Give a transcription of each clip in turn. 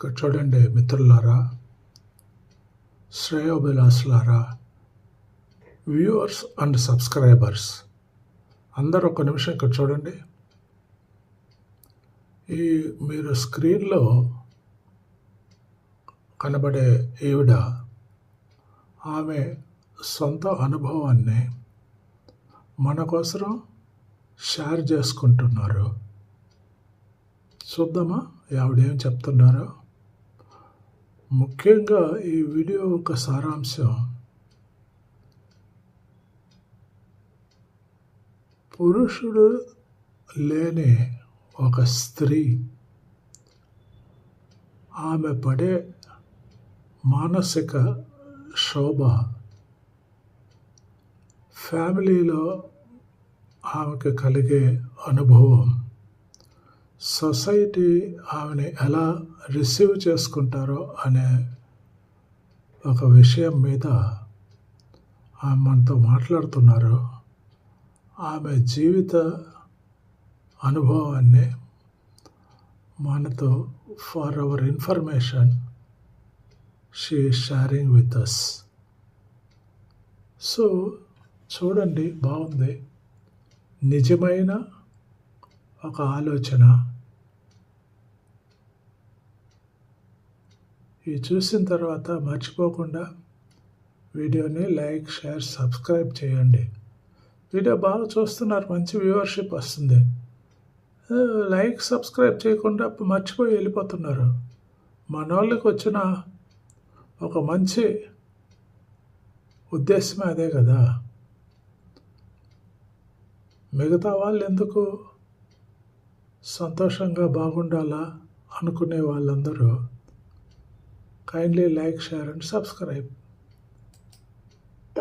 ఇక్కడ చూడండి మిత్రులారా శ్రేయోభిలాసులారా వ్యూవర్స్ అండ్ సబ్స్క్రైబర్స్. అందరూ ఒక నిమిషం ఇక్కడ చూడండి. ఈ మీరు స్క్రీన్లో కనబడే ఈవిడ ఆమె సొంత అనుభవాన్ని మన కోసం షేర్ చేసుకుంటున్నారు. చూద్దామా ఆవిడేం చెప్తున్నారో. ముఖ్యంగా ఈ వీడియో ఒక సారాంశం పురుషుడు లేని ఒక స్త్రీ ఆమె పడే మానసిక శోభ ఫ్యామిలీలో ఆమెకు కలిగే అనుభవం సొసైటీ ఆమెని ఎలా రిసీవ్ చేసుకుంటారో అనే ఒక విషయం మీద ఆమె మనతో మాట్లాడుతున్నారు. ఆమె జీవిత అనుభవాన్ని మనతో for our information she sharing with us so చూడండి బాగుంది. నిజమైన ఒక ఆలోచన ఇవి చూసిన తర్వాత మర్చిపోకుండా వీడియోని లైక్ షేర్ సబ్స్క్రైబ్ చేయండి. వీడియో బాగా చూస్తున్నారు మంచి వ్యూవర్షిప్ వస్తుంది. లైక్ సబ్స్క్రైబ్ చేయకుండా మర్చిపోయి వెళ్ళిపోతున్నారు. మన వాళ్ళకి వచ్చిన ఒక మంచి ఉద్దేశమే అదే కదా. మిగతా వాళ్ళు ఎందుకు సంతోషంగా బాగుండాలా అనుకునే వాళ్ళందరూ kindly like share and subscribe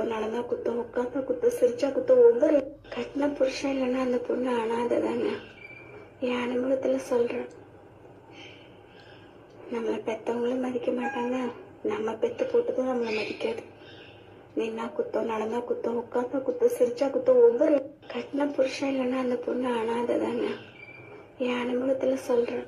நடந்த குத்தம் உட்காந்த குத்தம் சிரிச்சா குத்தம் ஒவ்வொரு கட்டின புருஷன் இல்லைன்னா அந்த பொண்ணு அனாதை தாங்க என் அனுபவத்தில் சொல்கிறேன் நம்மளை பெற்றவங்களும் மதிக்க மாட்டாங்க. நம்ம பெற்று போட்டதும் நம்மளை மதிக்காது. நின்னா குத்தம் நடந்தா குத்தம் உட்காந்தா குத்தம் சிரிச்சா குத்தம் ஒவ்வொரு கட்டின புருஷன் இல்லைன்னா அந்த பொண்ணு அனாதை தாங்க என் அனுபவத்தில் சொல்கிறேன்